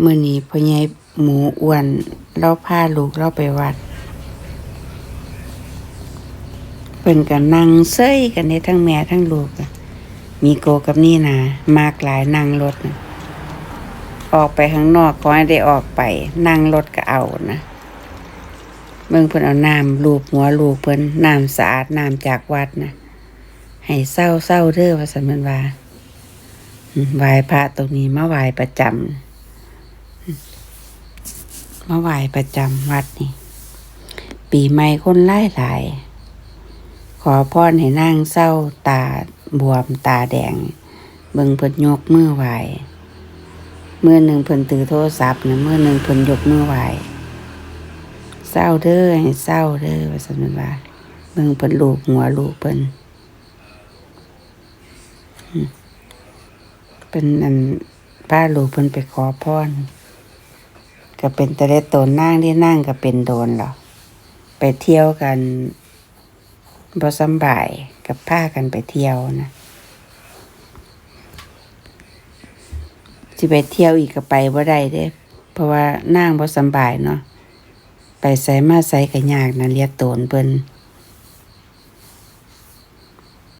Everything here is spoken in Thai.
เมื่อนี้พ่อใหญ่หมูอ้วนเราพาลูกเราไปวัดเพิ่นก็นั่งเซยกันในทั้งแม่ทั้งลูกมีโกกับนี่นะมากหลายนั่งรถนะออกไปข้างนอกขอให้ได้ออกไป นั่งรถก็เอานะเบิ่งเพิ่นเอาน้ำลูบหัวลูกเพิ่นน้ำสะอาดน้ำจากวัดนะให้เศร้าเศร้าเด้อว่าสันเพิ่นว่าไหวพระตรงนี้มาไหวประจำ มาไหว้ประจำวัดนี่ ปีใหม่คนหลายหลาย ขอพรให้นางเศร้าตาบวมตาแดง เบิ่งเพิ่นยกมือไหว้มือหนึ่งเพิ่นถือโทรศัพท์นะเมื่อหนึ่งเพิ่นยกมือไหว้เศร้าเด้อให้เศร้าเด้อว่าซั่นเพิ่นว่าเบิ่งเพิ่นลูกหัวลูกเพิ่นเป็นอันป้าลูกเพิ่นไปขอพร ก็เป็นแต่ได้ตนนางที่นั่งก็เป็นโดนหรอไปเที่ยวกันบ่สมบายกับผ้ากันไปเที่ยวนะสิไปเที่ยวอีกก็ไปบ่ได้เด้ เพราะว่านั่งบ่สมบายเนาะไปใส่มาใส่ก็ยากนะเลียตโตนเปิ้น